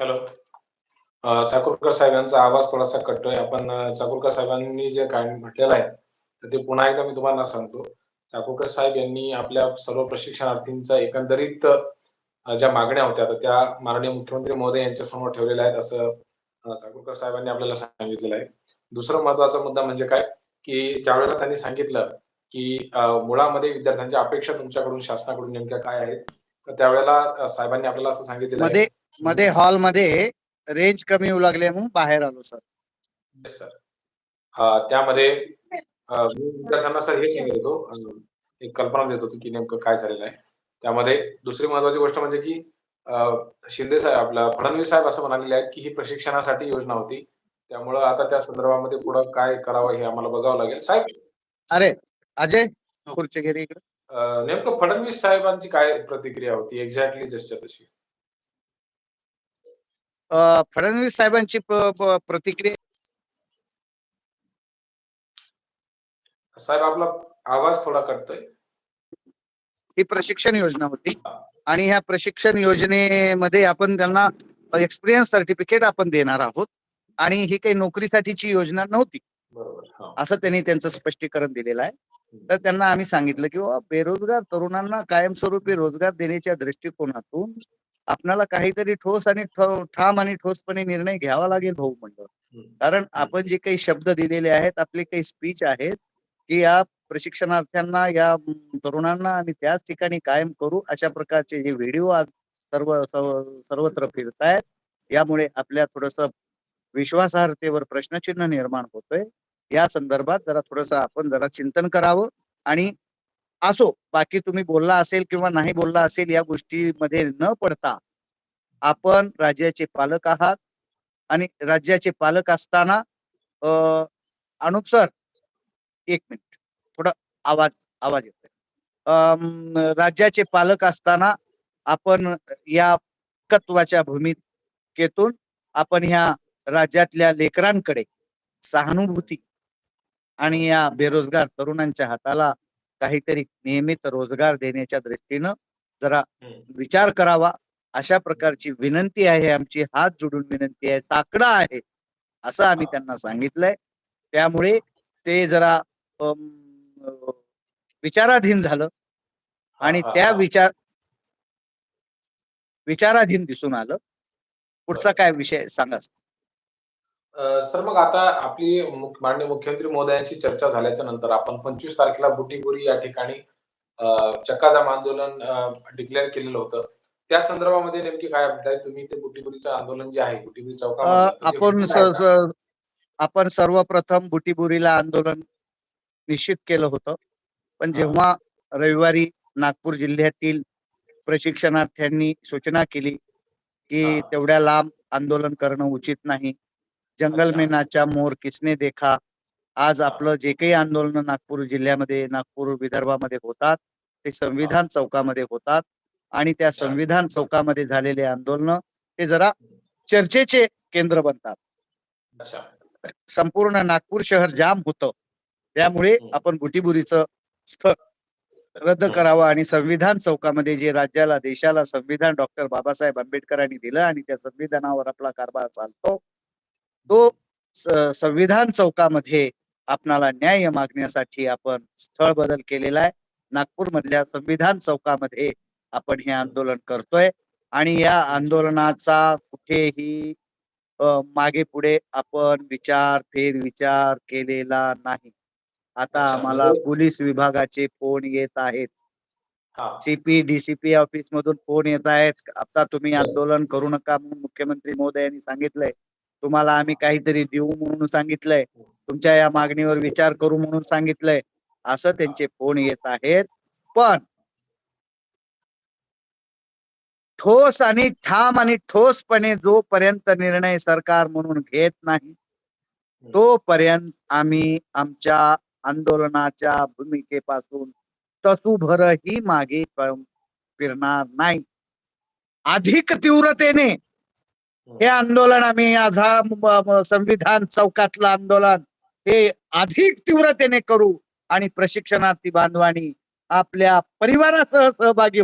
Hello Chakurkar साहेबांचा आवाज थोडासा कटतोय. आपण चाकूरकर साहेबांनी जे काय म्हटलेलं आहे, तर ते पुन्हा एकदा मी तुम्हाला सांगतो. चाकूरकर साहेब यांनी आपल्या सर्व प्रशिक्षणार्थींचा एकंदरीत ज्या मागण्या होत्या, तर त्या माननीय मुख्यमंत्री महोदय यांच्यासमोर ठेवलेल्या आहेत, असं चाकूरकर साहेबांनी आपल्याला सांगितलेलं आहे. दुसरा महत्त्वाचा मुद्दा म्हणजे काय, की ज्यावेळेला त्यांनी सांगितलं, की मुळामध्ये विद्यार्थ्यांच्या अपेक्षा तुमच्याकडून शासनाकडून नेमक्या काय आहेत? तर त्यावेळेला साहेबांनी आपल्याला असं सांगितलेलं आहे मध्ये मध्ये हॉलमध्ये रेंज कमी येऊ लागले म्हणून बाहेर आलो सर येस सर. अ, त्यामध्ये अ, मी विद्यार्थ्यांना सर हे सांगत होतो, अ, एक कल्पना देत होतो, की नेमकं काय झालेलं आहे. त्यामध्ये दुसरी महत्त्वाची गोष्ट म्हणजे, की अ, शिंदे साहेब आपला फडणवीस साहेब असं म्हणालेले आहेत, की ही प्रशिक्षणासाठी योजना होती. त्यामुळं आता त्या संदर्भामध्ये पुढं काय करावं हे आम्हाला बघावं लागेल. साहेब अरे अजय खुर्ची घे रे इकडे अ, नेमकं फडणवीस साहेबांची काय प्रतिक्रिया होती एक्झॅक्टली जसच्या तशी? फडणवीस साहेबांची प्रतिक्रिया? साहेब आपला आवाज थोडा कटतोय. ही प्रशिक्षण योजना होती. आणि ह्या प्रशिक्षण योजनेमध्ये आपण त्यांना एक्सपिरियन्स सर्टिफिकेट आपण देणार आहोत. आणि ही काही नोकरीसाठीची योजना नव्हती. असं त्यांनी त्यांचं स्पष्टीकरण दिलेलं आहे. तर त्यांना आम्ही सांगितलं की बाबा बेरोजगार तरुणांना कायमस्वरूपी रोजगार देण्याच्या दृष्टिकोनातून आपल्याला काहीतरी ठोस आणि ठाम आणि ठोसपणे निर्णय घ्यावा लागेल भाऊ म्हणलं. कारण आपण जे काही शब्द दिलेले आहेत आपले काही स्पीच आहेत की या प्रशिक्षणार्थ्यांना या तरुणांना आम्ही त्याच ठिकाणी कायम करू अशा प्रकारचे जे व्हिडिओ आज सर्व सर्व- सर्वत्र फिरत आहेत यामुळे आपल्या थोडस विश्वासार्हतेवर प्रश्नचिन्ह निर्माण होतोय. या संदर्भात जरा थोडस आपण जरा चिंतन करावं आणि असो बाकी तुम्ही बोलला असेल किंवा नाही बोलला असेल या गोष्टीमध्ये न पडता आपण राज्याचे पालक आहात आणि राज्याचे पालक असताना अ, अनुप सर एक मिनिट थोडा आवाज आवाज येतोय. राज्याचे पालक असताना आपण या कत्वाच्या भूमिकेतून आपण ह्या राज्यातल्या लेकरांकडे सहानुभूती आणि या बेरोजगार तरुणांच्या हाताला काहीतरी नियमित रोजगार देण्याच्या दृष्टीनं जरा. विचार करावा. अशा प्रकारची विनंती आहे आमची हात जोडून विनंती आहे साकडा आहे असं आम्ही त्यांना सांगितलंय. त्यामुळे ते जरा अम, अ, विचाराधीन झालं आणि हां, त्या हां. विचार विचाराधीन दिसून आलं. पुढचा काय विषय सांगा सर मग आता आपली माननीय मुख्यमंत्री महोदयांशी चर्चा झाल्याच्यानंतर आपण 25 तारखेला बुटीबुरी या ठिकाणी चक्काजाम आंदोलन डिक्लेअर केलेलं होतं. त्या संदर्भामध्ये नेमकी काय अपडेट आहे? तुम्ही ते बुटीबुरीचं आंदोलन जे आहे, बुटीबुरी ते आपण आपण सर्वप्रथम बुटीबुरीला आंदोलन निश्चित केलं होतं पण. जेव्हा रविवारी नागपूर जिल्ह्यातील प्रशिक्षणार्थ्यांनी सूचना केली की. तेवढ्या लांब आंदोलन करणं उचित नाही जंगल. में नाचा मोर किसने देखा आज. आपलं जे काही आंदोलन नागपूर जिल्ह्यामध्ये नागपूर विदर्भामध्ये होतात ते संविधान चौकामध्ये होतात आणि त्या. संविधान चौकामध्ये झालेले आंदोलन हे जरा चर्चेचे केंद्र बनतात. संपूर्ण नागपूर शहर जाम होतं त्यामुळे हं. आपण बुटीबुरीचं स्थळ रद्द हं. करावं आणि संविधान चौकामध्ये जे राज्याला देशाला संविधान डॉक्टर बाबासाहेब आंबेडकरांनी दिलं आणि त्या संविधानावर आपला कारभार चालतो तो संविधान चौकामध्ये आपणाला न्याय मागण्यासाठी आपण स्थळ बदल केलेला आहे नागपूर मधल्या संविधान चौकामध्ये आपण हे आंदोलन करतोय आणि या आंदोलनाचा कुठेही मागे पुढे आपण विचार फेरविचार केलेला नाही आता. आम्हाला म्हणजे पोलीस विभागाचे फोन येत आहेत. सीपी डीसीपी ऑफिस मधून फोन येत आहेत आता तुम्ही. आंदोलन करू नका म्हणून मुख्यमंत्री महोदयांनी सांगितलंय तुम्हाला आम्ही काहीतरी देऊ म्हणून सांगितलंय. तुमच्या या मागणीवर विचार करू म्हणून सांगितलंय. असं त्यांचे फोन येत आहेत. पण ठोस आणि ठाम आणि ठोसपणे जोपर्यंत निर्णय सरकार म्हणून घेत नाही तोपर्यंत आम्ही आमच्या आंदोलनाच्या भूमिकेपासून तसुभरही मागे फिरणार नाही. अधिक तीव्रतेने हे आंदोलन आम्ही आज हा संविधान चौकातलं आंदोलन हे अधिक तीव्रतेने करू आणि प्रशिक्षणार्थी बांधवांनी आपल्या परिवारासह सहभागी